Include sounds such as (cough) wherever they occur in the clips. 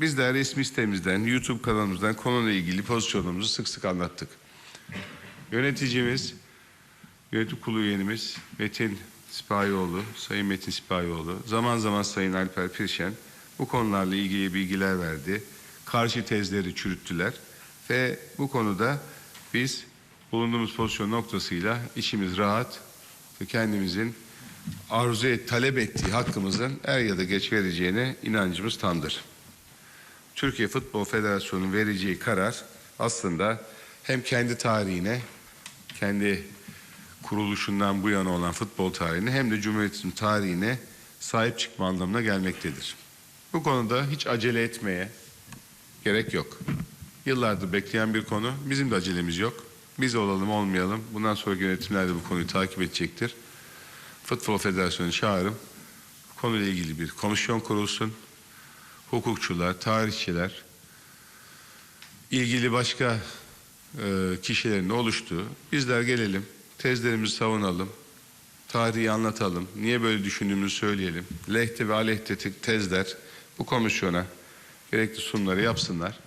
Biz de resmi sitemizden, YouTube kanalımızdan konuyla ilgili pozisyonumuzu sık sık anlattık. Yöneticimiz, yönetim kurulu üyemiz Metin Sipahioğlu, Sayın Metin Sipahioğlu, zaman zaman Sayın Alper Pirşen bu konularla ilgili bilgiler verdi. Karşı tezleri çürüttüler ve bu konuda biz bulunduğumuz pozisyon noktasıyla işimiz rahat ve kendimizin arzu et, talep ettiği hakkımızın er ya da geç vereceğine inancımız tamdır. Türkiye Futbol Federasyonu'nun vereceği karar aslında hem kendi tarihine, kendi kuruluşundan bu yana olan futbol tarihine hem de Cumhuriyet'in tarihine sahip çıkma anlamına gelmektedir. Bu konuda hiç acele etmeye gerek yok. Yıllardır bekleyen bir konu. Bizim de acelemiz yok. Biz olalım olmayalım. Bundan sonraki yönetimler de bu konuyu takip edecektir. Futbol Federasyonu çağırım. Konuyla ilgili bir komisyon kurulsun. Hukukçular, tarihçiler, ilgili başka e, kişilerin oluştuğu bizler gelelim, tezlerimizi savunalım, tarihi anlatalım, niye böyle düşündüğümüzü söyleyelim. Lehte ve aleyhte te- tezler bu komisyona gerekli sunumları yapsınlar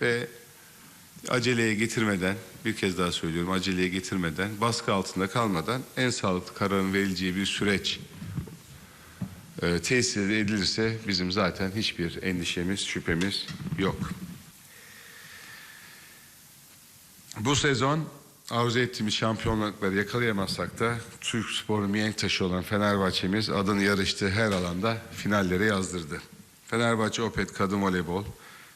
ve aceleye getirmeden, bir kez daha söylüyorum aceleye getirmeden, baskı altında kalmadan en sağlıklı kararın verileceği bir süreç e, tesis edilirse bizim zaten hiçbir endişemiz, şüphemiz yok. Bu sezon arzu ettiğimiz şampiyonlukları yakalayamazsak da Türk sporu mihenk taşı olan Fenerbahçe'miz adını yarıştığı her alanda finallere yazdırdı. Fenerbahçe Opet Kadın Voleybol,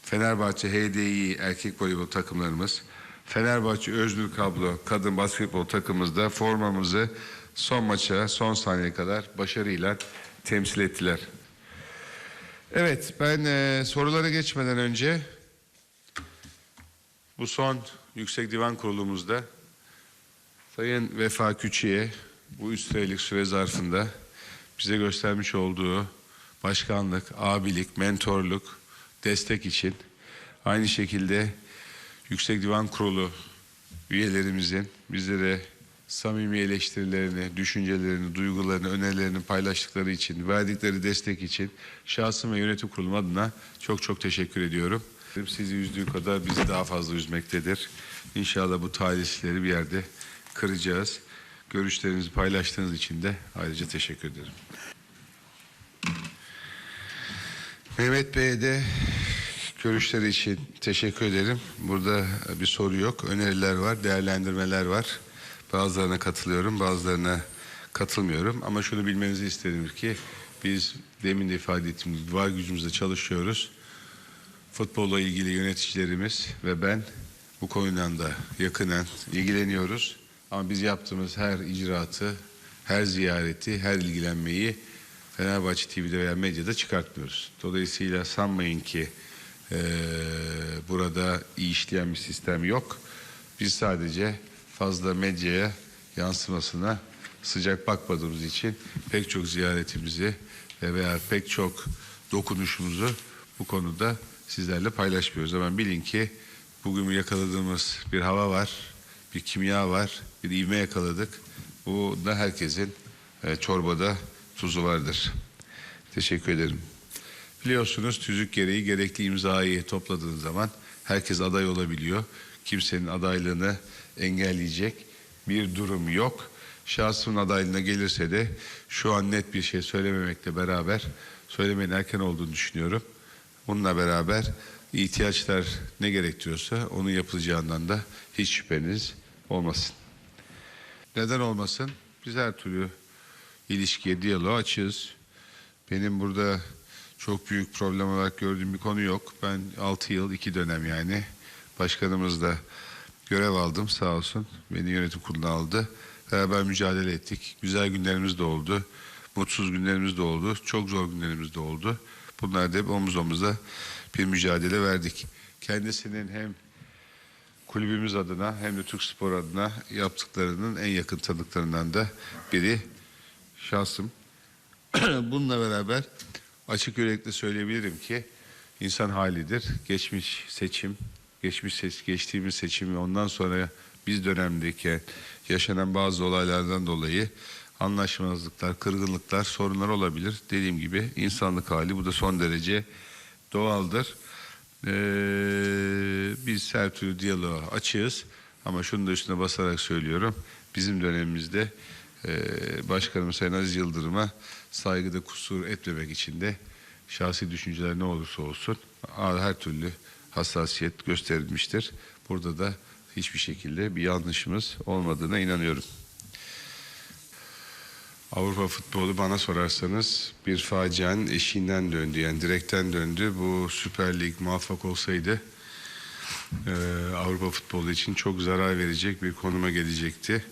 Fenerbahçe HDI erkek voleybol takımlarımız, Fenerbahçe Öznur Kablo kadın basketbol takımımızda formamızı son maça, son saniyeye kadar başarıyla temsil ettiler. Evet, ben e, sorulara geçmeden önce bu son Yüksek Divan Kurulumuzda Sayın Vefa Küçü'ye bu üç senelik süre zarfında bize göstermiş olduğu başkanlık, abilik, mentorluk, destek için aynı şekilde Yüksek Divan Kurulu üyelerimizin bizlere samimi eleştirilerini, düşüncelerini, duygularını, önerilerini paylaştıkları için, verdikleri destek için şahsım ve yönetim kurulum adına çok çok teşekkür ediyorum. Sizi üzdüğü kadar bizi daha fazla üzmektedir. İnşallah bu talihsizleri bir yerde kıracağız. Görüşlerinizi paylaştığınız için de ayrıca teşekkür ederim. Mehmet Bey'e de görüşleri için teşekkür ederim. Burada bir soru yok. Öneriler var, değerlendirmeler var. Bazılarına katılıyorum, bazılarına katılmıyorum. Ama şunu bilmenizi isterim ki biz demin de ifade ettiğim gibi var gücümüzle çalışıyoruz. Futbolla ilgili yöneticilerimiz ve ben bu konuyla da yakından ilgileniyoruz. Ama biz yaptığımız her icraatı, her ziyareti, her ilgilenmeyi Fenerbahçe TV'de veya medyada çıkartmıyoruz. Dolayısıyla sanmayın ki eee, burada iyi işleyen bir sistem yok. Biz sadece fazla medyaya yansımasına sıcak bakmadığımız için pek çok ziyaretimizi ve veya pek çok dokunuşumuzu bu konuda sizlerle paylaşmıyoruz. Ama bilin ki bugün yakaladığımız bir hava var, bir kimya var, bir ivme yakaladık. Bu da herkesin e, çorbada tuzu vardır. Teşekkür ederim. Biliyorsunuz tüzük gereği gerekli imzayı topladığınız zaman herkes aday olabiliyor. Kimsenin adaylığını engelleyecek bir durum yok. Şahsımın adaylığına gelirse de şu an net bir şey söylememekle beraber söylemenin erken olduğunu düşünüyorum. Bununla beraber ihtiyaçlar ne gerektiriyorsa onun yapılacağından da hiç şüpheniz olmasın. Neden olmasın? Biz her türlü ilişkiye, diyaloğa açığız. Benim burada çok büyük problem olarak gördüğüm bir konu yok. Ben 6 yıl, 2 dönem yani başkanımızla görev aldım sağ olsun. Beni yönetim kuruluna aldı. Beraber mücadele ettik. Güzel günlerimiz de oldu. Mutsuz günlerimiz de oldu. Çok zor günlerimiz de oldu. Bunlar da hep omuz omuza bir mücadele verdik. Kendisinin hem kulübümüz adına hem de Türk Spor adına yaptıklarının en yakın tanıklarından da biri şahsım. (clears throat) Bununla beraber açık yürekli söyleyebilirim ki insan halidir. Geçmiş seçim, geçmiş seç, geçtiğimiz seçim ve ondan sonra biz dönemdeki yaşanan bazı olaylardan dolayı anlaşmazlıklar, kırgınlıklar, sorunlar olabilir. Dediğim gibi insanlık hali bu da son derece doğaldır. Ee, biz her türlü diyaloğa açığız. Ama şunu da üstüne basarak söylüyorum. Bizim dönemimizde e, Başkanımız Sayın Aziz Yıldırım'a saygıda kusur etmemek için de şahsi düşünceler ne olursa olsun her türlü hassasiyet gösterilmiştir. Burada da hiçbir şekilde bir yanlışımız olmadığına inanıyorum. Avrupa futbolu bana sorarsanız bir facianın eşiğinden döndü. Yani direkten döndü. Bu Süper Lig muvaffak olsaydı e, Avrupa futbolu için çok zarar verecek bir konuma gelecekti.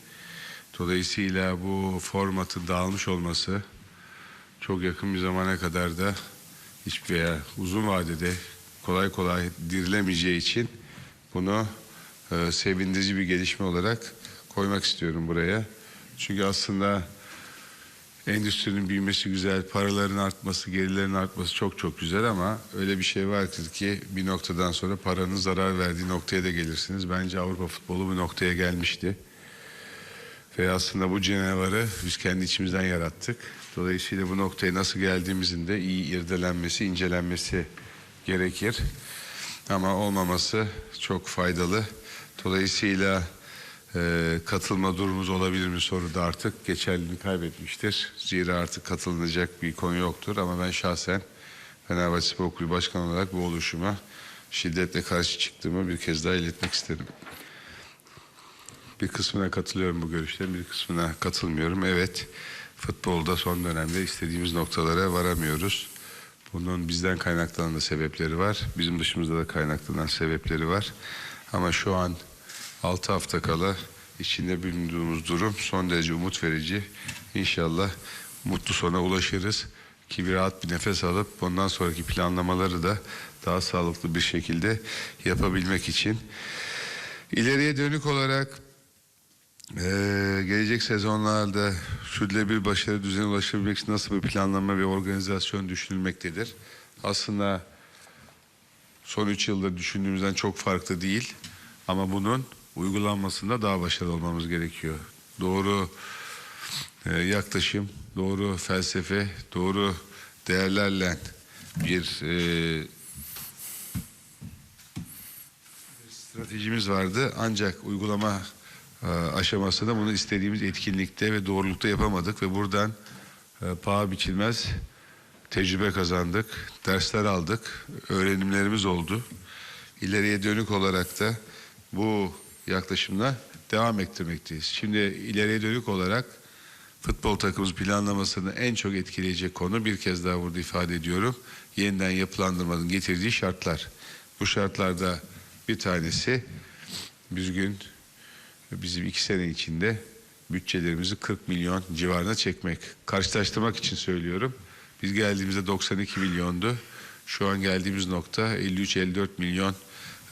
Dolayısıyla bu formatın dağılmış olması çok yakın bir zamana kadar da hiç veya uzun vadede kolay kolay dirilemeyeceği için bunu e, sevindirici bir gelişme olarak koymak istiyorum buraya. Çünkü aslında endüstrinin büyümesi güzel, paraların artması, gelirlerin artması çok çok güzel ama öyle bir şey vardır ki bir noktadan sonra paranın zarar verdiği noktaya da gelirsiniz. Bence Avrupa futbolu bu noktaya gelmişti. Ve aslında bu canavarı biz kendi içimizden yarattık. Dolayısıyla bu noktaya nasıl geldiğimizin de iyi irdelenmesi, incelenmesi gerekir. Ama olmaması çok faydalı. Dolayısıyla e, katılma durumumuz olabilir mi soru da artık geçerliliğini kaybetmiştir. Zira artık katılınacak bir konu yoktur. Ama ben şahsen Fenerbahçe Spor Kulübü Başkanı olarak bu oluşuma şiddetle karşı çıktığımı bir kez daha iletmek isterim. Bir kısmına katılıyorum bu görüşlerin, bir kısmına katılmıyorum. Evet, futbolda son dönemde istediğimiz noktalara varamıyoruz. Bunun bizden kaynaklanan da sebepleri var. Bizim dışımızda da kaynaklanan sebepleri var. Ama şu an 6 hafta kala içinde bulunduğumuz durum son derece umut verici. İnşallah mutlu sona ulaşırız ki bir rahat bir nefes alıp bundan sonraki planlamaları da daha sağlıklı bir şekilde yapabilmek için. İleriye dönük olarak ee, gelecek sezonlarda sürdürülebilir başarı düzeyine ulaşabilmek için nasıl bir planlama ve organizasyon düşünülmektedir? Aslında son üç yılda düşündüğümüzden çok farklı değil ama bunun uygulanmasında daha başarılı olmamız gerekiyor. Doğru e, yaklaşım, doğru felsefe, doğru değerlerle bir e, stratejimiz vardı ancak uygulama aşamasında bunu istediğimiz etkinlikte ve doğrulukta yapamadık ve buradan e, paha biçilmez tecrübe kazandık, dersler aldık, öğrenimlerimiz oldu. İleriye dönük olarak da bu yaklaşımla devam ettirmekteyiz. Şimdi ileriye dönük olarak futbol takımımız planlamasını en çok etkileyecek konu bir kez daha burada ifade ediyorum. Yeniden yapılandırmanın getirdiği şartlar. Bu şartlarda bir tanesi düzgün bizim iki sene içinde bütçelerimizi 40 milyon civarına çekmek. Karşılaştırmak için söylüyorum. Biz geldiğimizde 92 milyondu. Şu an geldiğimiz nokta 53-54 milyon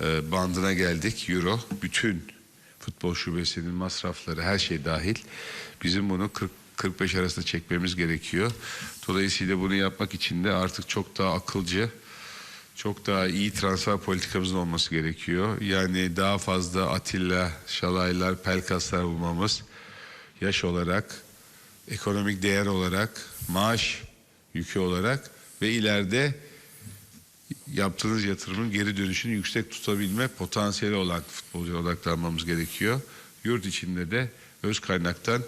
e, bandına geldik euro. Bütün futbol şubesinin masrafları her şey dahil. Bizim bunu 40 45 arasında çekmemiz gerekiyor. Dolayısıyla bunu yapmak için de artık çok daha akılcı, çok daha iyi transfer politikamızın olması gerekiyor. Yani daha fazla Atilla, Şalaylar, Pelkaslar bulmamız yaş olarak, ekonomik değer olarak, maaş yükü olarak ve ileride yaptığınız yatırımın geri dönüşünü yüksek tutabilme potansiyeli olan futbolcuya odaklanmamız gerekiyor. Yurt içinde de öz kaynaktan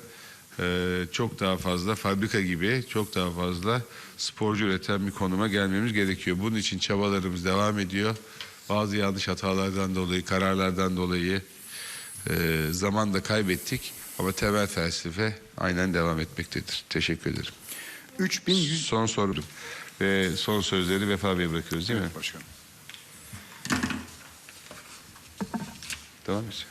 çok daha fazla fabrika gibi çok daha fazla sporcu üreten bir konuma gelmemiz gerekiyor. Bunun için çabalarımız devam ediyor. Bazı yanlış hatalardan dolayı, kararlardan dolayı e, zaman da kaybettik. Ama temel felsefe aynen devam etmektedir. Teşekkür ederim. 3100 Son soru ve son sözleri Vefa Bey'e bırakıyoruz değil mi? başkanım. Devam et.